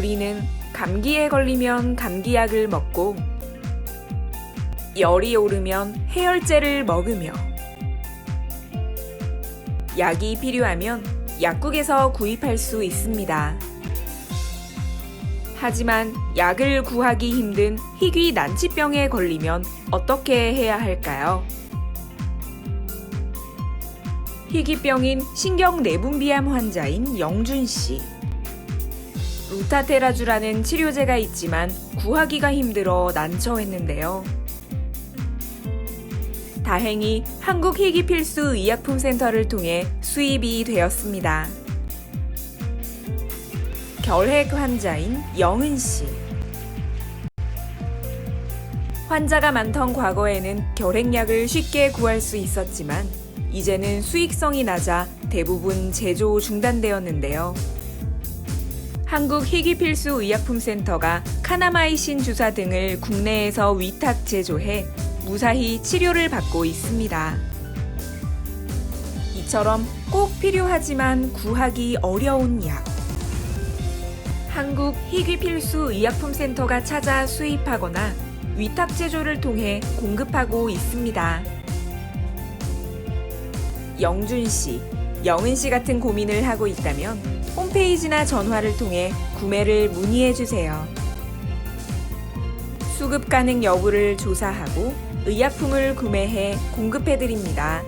우리는 감기에 걸리면 감기약을 먹고 열이 오르면 해열제를 먹으며 약이 필요하면 약국에서 구입할 수 있습니다. 하지만 약을 구하기 힘든 희귀 난치병에 걸리면 어떻게 해야 할까요? 희귀병인 신경 내분비암 환자인 영준 씨. 루타테라주라는 치료제가 있지만 구하기가 힘들어 난처했는데요. 다행히 한국 희귀 필수 의약품 센터를 통해 수입이 되었습니다. 결핵 환자인 영은 씨. 환자가 많던 과거에는 결핵약을 쉽게 구할 수 있었지만 이제는 수익성이 낮아 대부분 제조 중단되었는데요. 한국 희귀필수의약품센터가 카나마이신 주사 등을 국내에서 위탁 제조해 무사히 치료를 받고 있습니다. 이처럼 꼭 필요하지만 구하기 어려운 약. 한국 희귀필수의약품센터가 찾아 수입하거나 위탁 제조를 통해 공급하고 있습니다. 영준 씨, 영은 씨 같은 고민을 하고 있다면 홈페이지나 전화를 통해 구매를 문의해 주세요. 수급 가능 여부를 조사하고 의약품을 구매해 공급해 드립니다.